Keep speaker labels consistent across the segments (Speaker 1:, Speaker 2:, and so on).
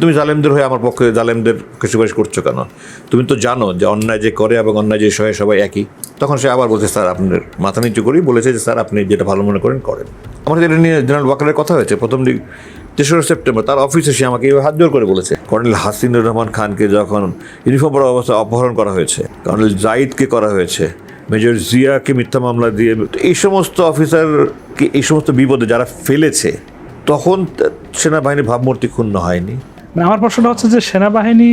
Speaker 1: তুমি জালেমদের হয়ে আমার পক্ষে জালেমদের সুপারিশ করছ কেন? তুমি তো জানো যে অন্যায় যে করে এবং অন্যায় যে সহে সবাই একই। তখন সে আবার বলছে, স্যার আপনার মাথা নিচু করেই বলেছে যে, স্যার, আপনি যেটা ভালো মনে করেন করেন। আমার এটা নিয়ে জেনারেল ওয়াকারের কথা হয়েছে। প্রথম দিক, তেসরা সেপ্টেম্বর, তার অফিসে সে আমাকে এইভাবে হাত জোর করে বলেছে। কর্নেল হাসিনুর রহমান খানকে যখন ইউনিফর্ম পরা অবস্থায় অপহরণ করা হয়েছে, কর্নেল জাইদকে করা হয়েছে, মেজর জিয়াকে মিথ্যা মামলা দিয়ে, এই সমস্ত অফিসারকে, এই সমস্ত বিপদে যারা ফেলেছে, তখন সেনাবাহিনীর ভাবমূর্তি ক্ষুণ্ণ হয়নি।
Speaker 2: মানে আমার প্রশ্নটা হচ্ছে যে সেনাবাহিনী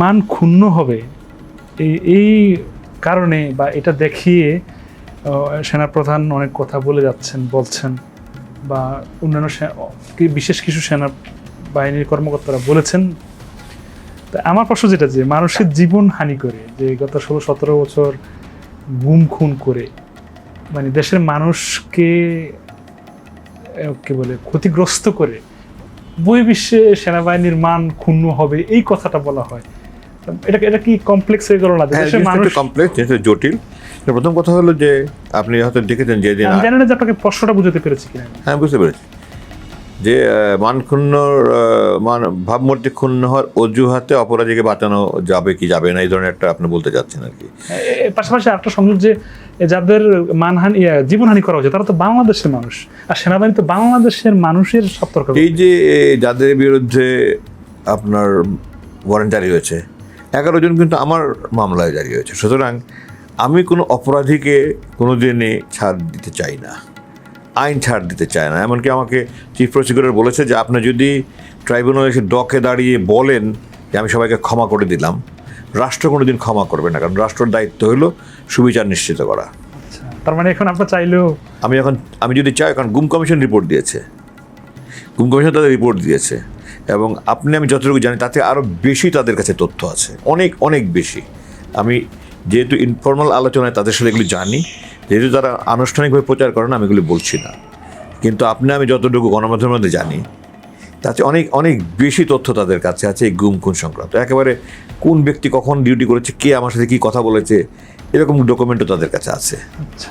Speaker 2: মান ক্ষুণ্ণ হবে? এই এই কারণে বা এটা দেখিয়ে সেনাপ্রধান অনেক কথা বলে যাচ্ছেন, বলছেন বা অন্যান্য বিশেষ কিছু সেনা বাহিনীর কর্মকর্তারা বলেছেন। তা আমার প্রশ্ন যেটা যে, মানুষের জীবন হানি করে, যে গত ষোলো, সতেরো বছর গুম খুন করে মানে দেশের মানুষকে কি বলে, ক্ষতিগ্রস্ত করে বই বিশ্বে সেনাবাহিনীর মান ক্ষুণ্ণ হবে এই কথাটা বলা হয়। এটা এটা কি কমপ্লেক্স হয়ে গেল না?
Speaker 1: হ্যাঁ
Speaker 2: মানুষ
Speaker 1: কমপ্লেক্স যেহেতু জটিল। প্রথম কথা হলো যে আপনি হয়তো দেখেছেন যেদিন
Speaker 2: জানেন যে আপনাকে প্রশ্নটা বুঝতে পেরেছি কিনা।
Speaker 1: হ্যাঁ বুঝতে পেরেছি। যে আহ, মান ভাবমূর্তি ক্ষুণ্ণ হওয়ার অজুহাতে অপরাধীকে বাঁচানো যাবে কি যাবে না এই ধরনের একটা আপনি বলতে চাচ্ছেন আর কি।
Speaker 2: পাশাপাশি একটা সংযোগ যে যাদের মানহানি জীবনহানি করা হচ্ছে তারা তো বাংলাদেশের মানুষ। আর সেনাবাহিনী তো বাংলাদেশের মানুষের সতর্ক
Speaker 1: এই যে যাদের বিরুদ্ধে আপনার ওয়ারেন্ট জারি হয়েছে এগারো জন কিন্তু আমার মামলায় জারি হয়েছে। সুতরাং আমি কোনো অপরাধীকে কোনো দিনই ছাড় দিতে চাই না। আইন ছাড় দিতে চায় না। এমনকি আমাকে চিফ প্রসিকিউটর বলেছে যে আপনি যদি ট্রাইব্যুনাল এসে ডকে দাঁড়িয়ে বলেন যে আমি সবাইকে ক্ষমা করে দিলাম রাষ্ট্র কোনো দিন ক্ষমা করবে না কারণ রাষ্ট্রের দায়িত্ব হলো সুবিচার নিশ্চিত করা।
Speaker 2: আচ্ছা, তার মানে এখন আপনার চাইলেও
Speaker 1: আমি এখন আমি যদি চাই কারণ গুম কমিশন রিপোর্ট দিয়েছে। গুম কমিশন তাদের রিপোর্ট দিয়েছে। এবং আপনি আমি যতটুকু জানি তাতে আরও বেশি তাদের কাছে তথ্য আছে। অনেক অনেক বেশি। আমি যেহেতু ইনফর্মাল আলোচনায় তাদের সাথে এগুলি জানি যেহেতু তারা আনুষ্ঠানিকভাবে প্রচার করে না আমি এগুলি বলছি না। কিন্তু আপনি আমি যতটুকু গণমাধ্যমের মধ্যে জানি তাতে অনেক অনেক বেশি তথ্য তাদের কাছে আছে এই গুম খুন সংক্রান্ত। একেবারে কোন ব্যক্তি কখন ডিউটি করেছে কে আমার সাথে কী কথা বলেছে এরকম ডকুমেন্টও তাদের কাছে আছে।
Speaker 2: আচ্ছা।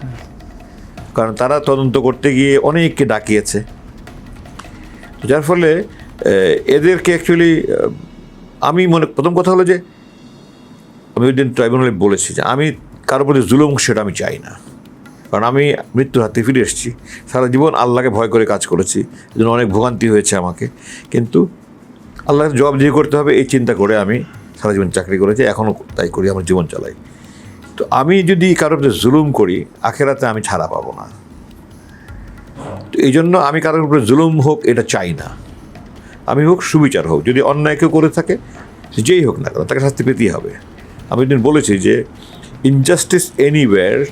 Speaker 1: কারণ তারা তদন্ত করতে গিয়ে অনেককে ডাকিয়েছে। যার ফলে এদেরকে অ্যাকচুয়ালি আমি মনে প্রথম কথা হলো যে আমি ওই দিন ট্রাইব্যুনালে বলেছি যে আমি কারোর প্রতি জুলুম, সেটা আমি চাই না। কারণ আমি মৃত্যুর হাতে ফিরে এসেছি। সারা জীবন আল্লাহকে ভয় করে কাজ করেছি। জন্য অনেক ভোগান্তি হয়েছে আমাকে। কিন্তু আল্লাহকে জবাব দিয়ে করতে হবে, এই চিন্তা করে আমি সারা জীবন চাকরি করেছি, এখনও তাই করি, আমার জীবন চালাই। তো আমি যদি কারোর জুলুম করি, আখেরাতে আমি ছাড়া পাবো না। তো এই জন্য আমি কারোর উপরে জুলুম হোক, এটা চাই না। আমি হোক সুবিচার হোক, যদি অন্যায় কেউ করে থাকে যেই হোক না কেন, তাকে শাস্তি পেতেই হবে। আমি একদিন বলেছি যে injustice anywhere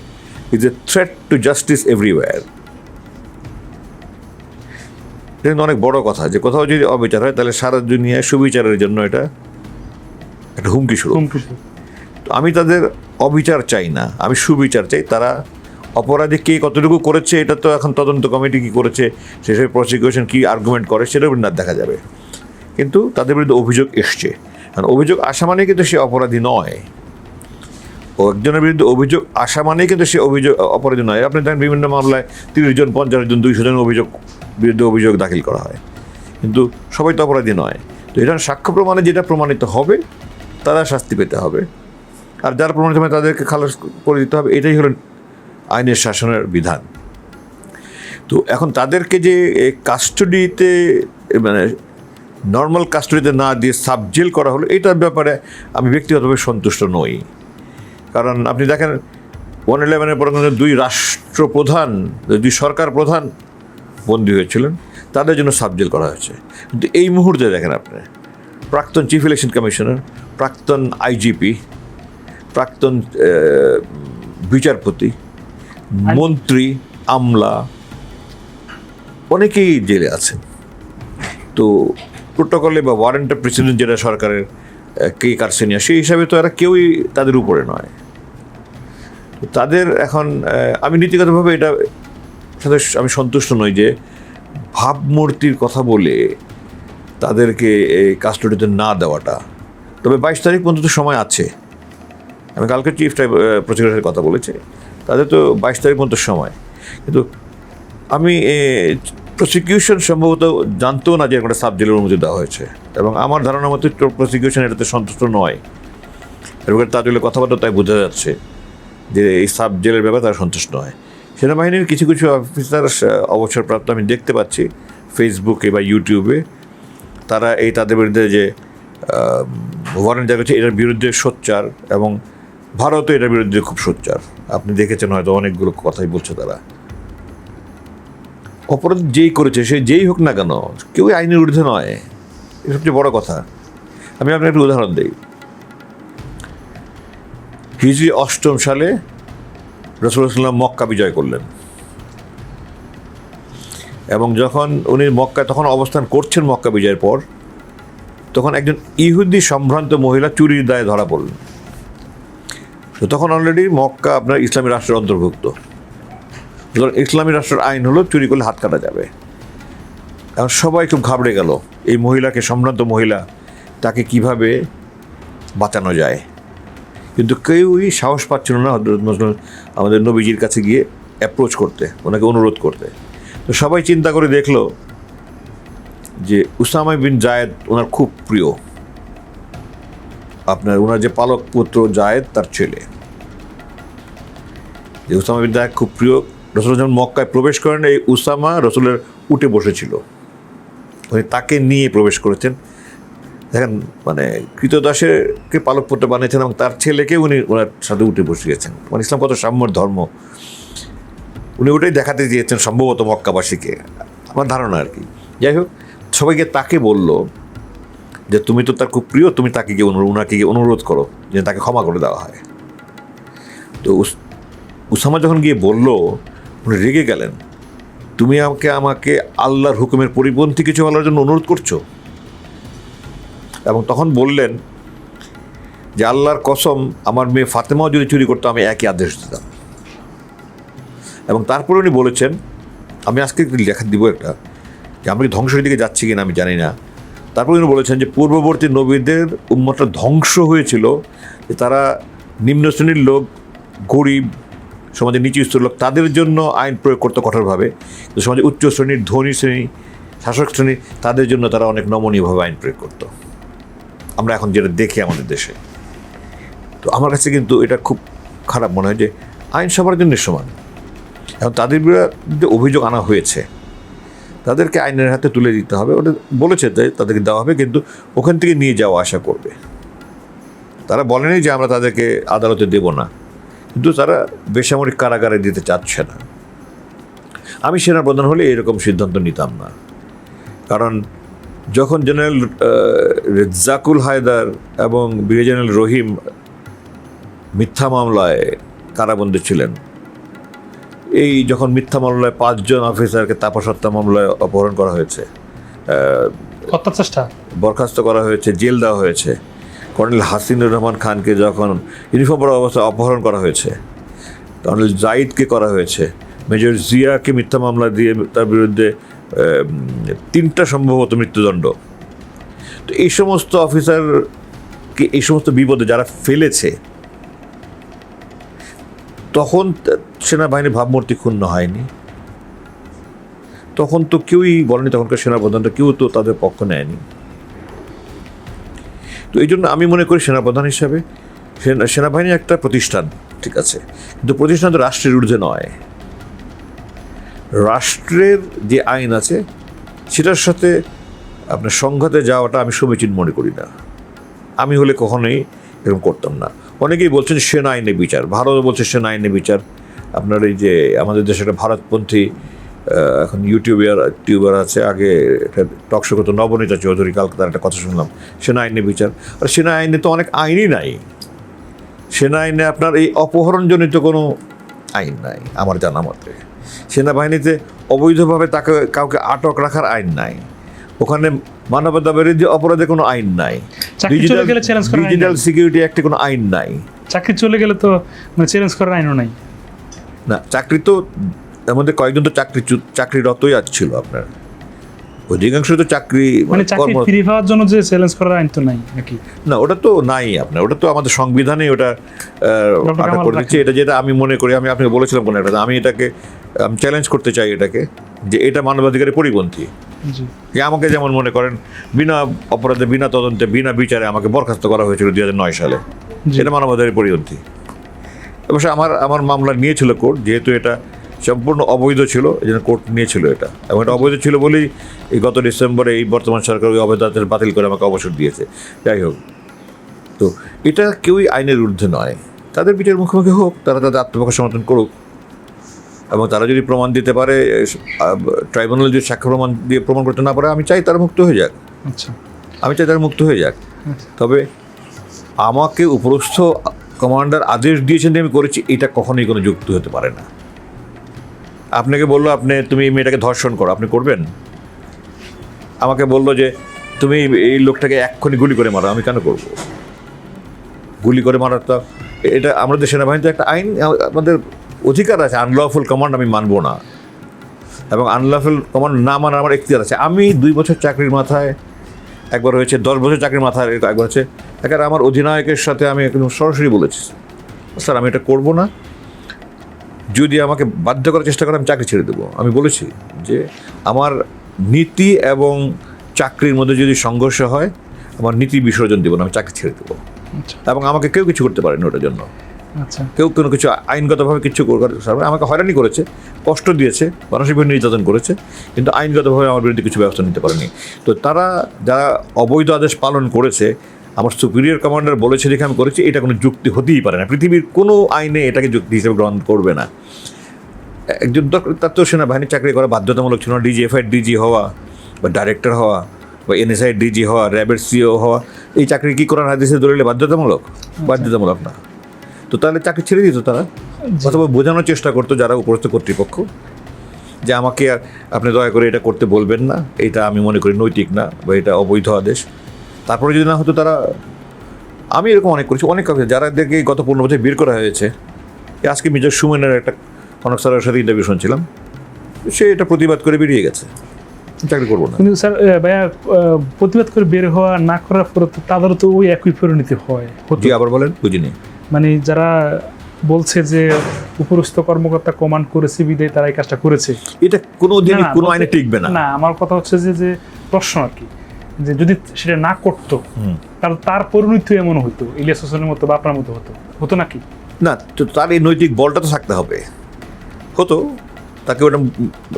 Speaker 1: is a threat to justice everywhere এটা কিন্তু অনেক বড় কথা যে কোথাও যদি অবিচার হয় তাহলে সারা দুনিয়ায় সুবিচারের জন্য এটা একটা হুমকি শুরু
Speaker 2: হুমকি
Speaker 1: তো আমি তাদের অবিচার চাই না আমি সুবিচার চাই। তারা অপরাধী কে কতটুকু করেছে এটা তো এখন তদন্ত কমিটি কী করেছে সেসব প্রসিকিউশন কী আর্গুমেন্ট করে সেটাও না দেখা যাবে। কিন্তু তাদের বিরুদ্ধে অভিযোগ এসছে। কারণ অভিযোগ আসা মানে কিন্তু সে অপরাধী নয়। ও একজনের বিরুদ্ধে অভিযোগ আসা মানেই কিন্তু সে অভিযোগ, অপরাধী নয়। আপনি দেখেন বিভিন্ন মামলায় তিরিশ জন, পঞ্চাশ জন, দুইশো জন অভিযোগ, বিরুদ্ধে অভিযোগ দাখিল করা হয়। কিন্তু সবাই তো অপরাধী নয়। তো এটা সাক্ষ্য প্রমাণে যেটা প্রমাণিত হবে, তারা শাস্তি পেতে হবে। আর যার প্রমাণিত হবে তাদেরকে খালাস করে দিতে হবে। এটাই হলো আইনের শাসনের বিধান। তো এখন তাদেরকে যে কাস্টডিতে মানে নর্মাল কাস্টডিতে না দিয়ে সাবজেল করা হলো এটার ব্যাপারে আমি ব্যক্তিগতভাবে সন্তুষ্ট নই। কারণ আপনি দেখেন, ওয়ান ইলেভেনের পর দুই রাষ্ট্রপ্রধান, দুই সরকার প্রধান বন্দী হয়েছিলেন, তাদের জন্য সাবজেল করা হয়েছে। কিন্তু এই মুহূর্তে দেখেন আপনি, প্রাক্তন চিফ ইলেকশন কমিশনার, প্রাক্তন আইজিপি, প্রাক্তন বিচারপতি, মন্ত্রী, আমলা, অনেকেই জেলে আছেন। তো প্রোটোকলে বা ওয়ারেন্ট অফ প্রেসিডেন্ট যেটা সরকারের কে কার্সেনিয়া সেই হিসাবে তো এরা কেউই তাদের উপরে নয়। তাদের এখন আমি নীতিগতভাবে এটা সাথে আমি সন্তুষ্ট নই যে ভাবমূর্তির কথা বলে তাদেরকে এই কাস্টডিতে না দেওয়াটা। তবে বাইশ তারিখ পর্যন্ত সময় আছে। আমি কালকে চিফ প্রসিকিউটরের কথা বলেছি। তাদের তো বাইশ তারিখ পর্যন্ত সময়। কিন্তু আমি প্রসিকিউশন সম্ভবত জানতেও না যে একটা সাব জেলের অনুমতি দেওয়া হয়েছে। এবং আমার ধারণা মতো প্রসিকিউশন এটাতে সন্তুষ্ট নয়। এবং তাজুলের কথাবার্তা তাই বোঝা যাচ্ছে যে এই সাব জেলের ব্যাপারে তারা সন্তুষ্ট নয়। সেনাবাহিনীর কিছু কিছু অফিসার অবসরপ্রাপ্ত আমি দেখতে পাচ্ছি ফেসবুকে বা ইউটিউবে তারা এই তাদের বিরুদ্ধে যে ওয়ারেন্ট করছে এটার বিরুদ্ধে সোচ্চার এবং ভারতও এটার বিরুদ্ধে খুব সোচ্চার। আপনি দেখেছেন হয়তো অনেকগুলো কথাই বলছে তারা। অপরাধ যেই করেছে, সে যেই হোক না কেন, কেউই আইনের ঊর্ধ্বে নয়। এটা সবচেয়ে বড় কথা। আমি আপনাকে একটা উদাহরণ দিই। হিজরি অষ্টম সালে রসুল্লাহাম মক্কা বিজয় করলেন। এবং যখন উনি মক্কায় তখন অবস্থান করছেন মক্কা বিজয়ের পর, তখন একজন ইহুদি সম্ভ্রান্ত মহিলা চুরির দায়ে ধরা পড়লেন। তো তখন অলরেডি মক্কা আপনার ইসলামী রাষ্ট্রের অন্তর্ভুক্ত। ইসলামী রাষ্ট্রের আইন হলো চুরি করলে হাত কাটা যাবে। এখন সবাই খুব ঘাবড়ে গেল, এই মহিলাকে, সম্ভ্রান্ত মহিলা, তাকে কীভাবে বাঁচানো যায়? কিন্তু কেউই সাহস পাচ্ছিল না হজরত মুসলিম আমাদের নবীজির কাছে গিয়ে অ্যাপ্রোচ করতে, ওনাকে অনুরোধ করতে। তো সবাই চিন্তা করে দেখল যে উসামা বিন জায়েদ ওনার খুব প্রিয়। আপনার, ওনার যে পালক পুত্র জায়েদ, তার ছেলে। যে উসামা বিন জায়েদ খুব প্রিয় রসুল যখন মক্কায় প্রবেশ করেন, এই উসামা রসুলের উঠে বসেছিল। উনি তাকে নিয়ে প্রবেশ করেছেন। দেখেন মানে কৃতদাসেরকে পালক পুত্র বানিয়েছেন এবং তার ছেলেকে উনি ওনার সাথে উঠে বসিয়েছেন মানে ইসলাম কত সাম্যর ধর্ম। উনি ওটাই দেখাতে দিয়েছেন সম্ভবত মক্কাবাসীকে। আমার ধারণা আর কি। যাই হোক, সবাইকে তাকে বলল যে, তুমি তো তার খুব প্রিয়, তুমি তাকে গিয়ে অনুরোধ ওনাকে গিয়ে অনুরোধ করো যে, তাকে ক্ষমা করে দেওয়া হয়। তো উস- উসামা যখন গিয়ে বলল উনি রেগে গেলেন। তুমি আমাকে আমাকে আল্লাহর হুকুমের পরিপন্থী কিছু বলার জন্য অনুরোধ করছ। এবং তখন বললেন যে আল্লাহর কসম, আমার মেয়ে ফাতেমাও যদি চুরি করতো, আমি একই আদেশ দিতাম। এবং তারপরে উনি বলেছেন, আমি আজকে একটু লেখা দিব একটা, যে আমরা কি ধ্বংসের দিকে যাচ্ছি কিনা আমি জানি না। তারপর উনি বলেছেন যে পূর্ববর্তী নবীদের উম্মতটা ধ্বংস হয়েছিল, যে তারা নিম্ন শ্রেণির লোক, গরিব সমাজের নিচু স্তর লোক তাদের জন্য আইন প্রয়োগ করতো কঠোরভাবে। কিন্তু সমাজের উচ্চ শ্রেণির, ধনী শ্রেণি, শাসক শ্রেণি তাদের জন্য তারা অনেক নমনীয়ভাবে আইন প্রয়োগ করতো। আমরা এখন যেটা দেখি আমাদের দেশে, তো আমার কাছে কিন্তু এটা খুব খারাপ মনে হয় যে আইন সবার জন্য সমান। এখন তাদের বিরুদ্ধে অভিযোগ আনা হয়েছে, তাদেরকে আইনের হাতে তুলে দিতে হবে। ওটা বলেছে তাদেরকে দেওয়া হবে, কিন্তু ওখান থেকে নিয়ে যাওয়া আশা করবে। তারা বলেনি যে আমরা তাদেরকে আদালতে দেব না। কিন্তু তারা বেসামরিক কারাগারে দিতে চাচ্ছে না। আমি সেনাপ্রধান হলে এরকম সিদ্ধান্ত নিতাম না। কারণ যখন জেনারেল রেজাকুল হায়দার এবং ব্রিগেডিয়ার জেনারেল রহিম মিথ্যা মামলায় কারাবন্দী ছিলেন এই যখন মিথ্যা মামলায় পাঁচজন অফিসারকে তাপসত্তা মামলায় অপহরণ করা হয়েছে
Speaker 2: হত্যা চেষ্টা?
Speaker 1: বরখাস্ত করা হয়েছে জেল দেওয়া হয়েছে কর্নেল হাসিনুর রহমান খানকে যখন ইউনিফর্ম পরা অবস্থায় অপহরণ করা হয়েছে, কর্নেল জাইদকে করা হয়েছে, মেজর জিয়াকে মিথ্যা মামলা দিয়ে তার বিরুদ্ধে তিনটা সম্ভবত মৃত্যুদণ্ড। তো এই সমস্ত অফিসারকে এই সমস্ত বিপদে যারা ফেলেছে, তখন সেনাবাহিনীর ভাবমূর্তি ক্ষুণ্ণ হয়নি। তখন তো কেউই বলেনি তখনকার সেনাপ্রধানটা কেউ তো তাদের পক্ষ নেয়নি। তো এই জন্য আমি মনে করি সেনাপ্রধান হিসাবে সেনা- সেনাবাহিনী একটা প্রতিষ্ঠান, ঠিক আছে? কিন্তু প্রতিষ্ঠান তো রাষ্ট্রের ঊর্ধ্বে নয়। রাষ্ট্রের যে আইন আছে, সেটার সাথে আপনার সংঘাতে যাওয়াটা আমি সমীচীন মনে করি না। আমি হলে কখনোই এরকম করতাম না। অনেকেই বলছেন সেনা আইনে বিচার। ভারতও বলছে সেনা আইনে বিচার। আপনার এই যে আমাদের দেশে একটা ভারতপন্থী এখন ইউটিউবার টিউবার আছে। আগে একটা টক শো করতো নবনীতা চৌধুরী কালকে তার একটা কথা শুনলাম। সেনা আইনে বিচার। আর সেনা আইনে তো অনেক আইনই নাই। সেনা আইনে আপনার এই অপহরণজনিত কোনো আইন নাই আমার জানা মতে। সেনাবাহিনীতে অবৈধভাবে তাকে কাউকে আটক রাখার আইন নাই। ওখানে মানবতা বিরোধী অপরাধে কোনো আইন নাই। ডিজিটাল সিকিউরিটি অ্যাক্টে কোনো আইন নাই।
Speaker 2: চাকরি চলে গেলে তো মানে চ্যালেঞ্জ করার আইনও নাই।
Speaker 1: না চাকরি তো এর মধ্যে কয়েকজন তো চাকরি চাকরিরতই ছিল আপনার। অধিকাংশ তো চাকরি
Speaker 2: মানে চাকরি
Speaker 1: কর্ম-
Speaker 2: ফিরে পাওয়ার জন্য যে চ্যালেঞ্জ করার আইন তো নাই নাকি?
Speaker 1: না ওটা তো নাই আপনার ওটা তো আমাদের সংবিধানে ওটা
Speaker 2: কামাল
Speaker 1: করে দিচ্ছে এটা যেটা আমি মনে করি আমি আপনাকে বলেছিলাম কোনো একটা আমি এটাকে আমি চ্যালেঞ্জ করতে চাই এটাকে যে এটা মানবাধিকারের পরিপন্থী।
Speaker 2: জি।
Speaker 1: যে আমাকে যেমন মনে করেন বিনা অপরাধে বিনা তদন্তে বিনা বিচারে আমাকে বরখাস্ত করা হয়েছিল দুই হাজার নয় সালে। এটা মানবাধিকারের পরিপন্থী। অবশ্য আমার আমার মামলা নিয়েছিল কোর্ট যেহেতু এটা সম্পূর্ণ অবৈধ ছিল এই জন্য কোর্ট নিয়েছিল এটা। এবং এটা অবৈধ ছিল বলেই এই গত ডিসেম্বরে এই বর্তমান সরকার ওই অবৈধ বাতিল করে আমাকে অবসর দিয়েছে। যাই হোক তো এটা কেউই আইনের ঊর্ধ্বে নয়। তাদের বিচার মুখোমুখি হোক তারা তাদের আত্মপক্ষ সমর্থন করুক। এবং তারা যদি প্রমাণ দিতে পারে ট্রাইব্যুনাল যদি সাক্ষ্য প্রমাণ দিয়ে প্রমাণ করতে না পারে আমি চাই তারা মুক্ত হয়ে যাক।
Speaker 2: আচ্ছা।
Speaker 1: আমি চাই তারা মুক্ত হয়ে যাক।
Speaker 2: আচ্ছা।
Speaker 1: তবে আমাকে উপরস্থ কমান্ডার আদেশ দিয়েছেন যে আমি করেছি এটা কখনোই কোনো যুক্ত হতে পারে না। আপনাকে বলল আপনি, তুমি এই মেয়েটাকে ধর্ষণ করো, আপনি করবেন? আমাকে বলল যে, তুমি এই লোকটাকে এক্ষুনি গুলি করে মারো, আমি কেন করব? গুলি করে মারার তো, এটা আমাদের সেনাবাহিনীতে একটা আইন, আমাদের অধিকার আছে আনলফুল কমান্ড আমি মানবো না। এবং আনলফুল কমান্ড না মানার আমার এখতিয়ার আছে। আমি দুই বছর চাকরির মাথায়, একবার হয়েছে, দশ বছর চাকরির মাথায় একবার হচ্ছে একবার আমার অধিনায়কের সাথে আমি একদম সরাসরি বলেছি, স্যার আমি এটা করব না। যদি আমাকে বাধ্য করার চেষ্টা করে আমি চাকরি ছেড়ে দেবো। আমি বলেছি যে আমার নীতি এবং চাকরির মধ্যে যদি সংঘর্ষ হয় আমার নীতি বিসর্জন দেবো না আমি চাকরি ছেড়ে দেবো।
Speaker 2: আচ্ছা।
Speaker 1: এবং আমাকে কেউ কিছু করতে পারেনি ওটার জন্য।
Speaker 2: আচ্ছা।
Speaker 1: কেউ কোনো কিছু আইনগতভাবে কিছু আমাকে হয়রানি করেছে কষ্ট দিয়েছে মানসিকভাবে নির্যাতন করেছে কিন্তু আইনগতভাবে আমার বিরুদ্ধে কিছু ব্যবস্থা নিতে পারেনি। তো তারা যারা অবৈধ আদেশ পালন করেছে আমার সুপিরিয়র কমান্ডার বলেছে দেখে আমি করেছি এটা কোনো যুক্তি হতেই পারে না। পৃথিবীর কোনো আইনে এটাকে যুক্তি হিসেবে গ্রহণ করবে না। একজন তার তো সেনাবাহিনী চাকরি করা বাধ্যতামূলক ছিল না। ডিজিএফআই ডিজি হওয়া বা ডাইরেক্টর হওয়া বা এনএসআই ডিজি হওয়া র্যাবের সিও হওয়া এই চাকরি কি করার হাদিসে দলিলে বাধ্যতামূলক? বাধ্যতামূলক না। তো তাহলে চাকরি ছেড়ে দিত তারা? অথবা বোঝানোর চেষ্টা করতো যারা উপরস্থ কর্তৃপক্ষ যে আমাকে আর আপনি দয়া করে এটা করতে বলবেন না। এটা আমি মনে করি নৈতিক না বা এটা অবৈধ আদেশ। তারপরে যদি না হতো তারা আমি এরকম অনেক করেছি অনেক কাউকে যারা দেখে গত পনেরো বছর বের করা হয়েছে আজকে মির্জা সুমেনের একটা কনক স্যারের সাথে ইন্টারভিউ শুনছিলাম সে এটা প্রতিবাদ করে বেরিয়ে গেছে। চাকরি করব না।
Speaker 2: কিন্তু স্যার ভাইয়া প্রতিবাদ করে বের হওয়া না করার পরে তো তাদেরও তো ওই একই পরিণতি হয়। হতো।
Speaker 1: আবার বলেন বুঝিনি।
Speaker 2: মানে যারা বলছে যে উপরস্থ কর্মকর্তা কমান্ড করেছে বিদায় তারা এই কাজটা করেছে।
Speaker 1: এটা কোনো দিনই
Speaker 2: না, না,
Speaker 1: কোনো আইনে টিকবে না।
Speaker 2: না আমার কথা হচ্ছে যে যে প্রশ্ন আর কি। যে যদি সেটা না করতো। তাহলে তার পরিণতি এমন হতো ইলিয়াস হোসেনের মতো বা আপনার মতো হতো। হতো নাকি
Speaker 1: না তো তার এই নৈতিক বলটা তো থাকতে হবে। হতো তাকে ওটা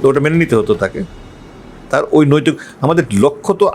Speaker 1: ওটা মেনে নিতে হতো তাকে। তার ওই নৈতিক আমাদের লক্ষ্য তো